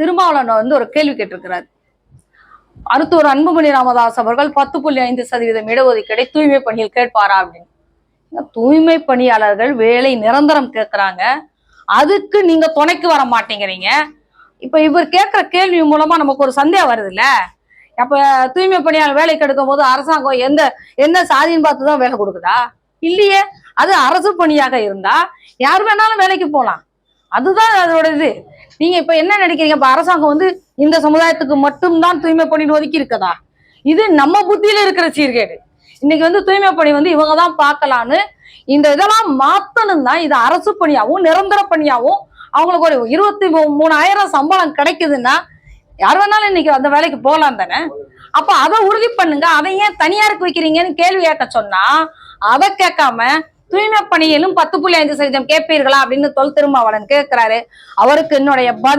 திருமாவளவன் வந்து ஒரு கேள்வி கேட்டிருக்கிறார். மருத்துவர் அன்புமணி ராமதாஸ் அவர்கள் பத்து புள்ளி ஐந்து சதவீதம் இடஒதுக்கீடை தூய்மை பணியில் கேட்பாரா அப்படின்னு. தூய்மை பணியாளர்கள் வேலை நிரந்தரம் கேட்குறாங்க. அதுக்கு நீங்க துணைக்கு வர மாட்டேங்கிறீங்க. இப்ப இவர் கேட்கிற கேள்வி மூலமா நமக்கு ஒரு சந்தேகம் வருது இல்ல அப்ப தூய்மை பணியாளர் வேலைக்கு எடுக்கும் போது அரசாங்கம் எந்த எந்த சாதின்னு பார்த்து தான் வேலை கொடுக்குதா? இல்லையே. அது அரசு பணியாக இருந்தா யார் வேணாலும் வேலைக்கு போகலாம் அதுதான் அதோட இது. நீங்க இப்ப என்ன நினைக்கிறீங்க? இப்ப அரசாங்கம் வந்து இந்த சமுதாயத்துக்கு மட்டும்தான் தூய்மை பணின்னு ஒதுக்கி இருக்கதா? இது நம்ம புத்தியில இருக்கிற சீர்கேடு. இன்னைக்கு வந்து தூய்மை பணி வந்து இவங்க தான் பார்க்கலான்னு இந்த இதெல்லாம் மாத்தணும் தான் இது அரசு பணியாகவும் நிரந்தர பணியாகவும் அவங்களுக்கு ஒரு இருபத்தி மூணாயிரம் சம்பளம் கிடைக்குதுன்னா யார் வேணாலும் இன்னைக்கு அந்த வேலைக்கு போகலாம் தானே? அப்ப அதை உறுதி பண்ணுங்க. அதை ஏன் தனியாருக்கு வைக்கிறீங்கன்னு கேள்வி கேட்க சொன்னா அதை கேட்காம தூய்மை பணியிலும் பத்து புள்ளி ஐந்து சதவீதம் கேட்பீர்களா அப்படின்னு தொல் திருமாவளன் கேட்கிறாரு. அவருக்கு என்னுடைய பதில்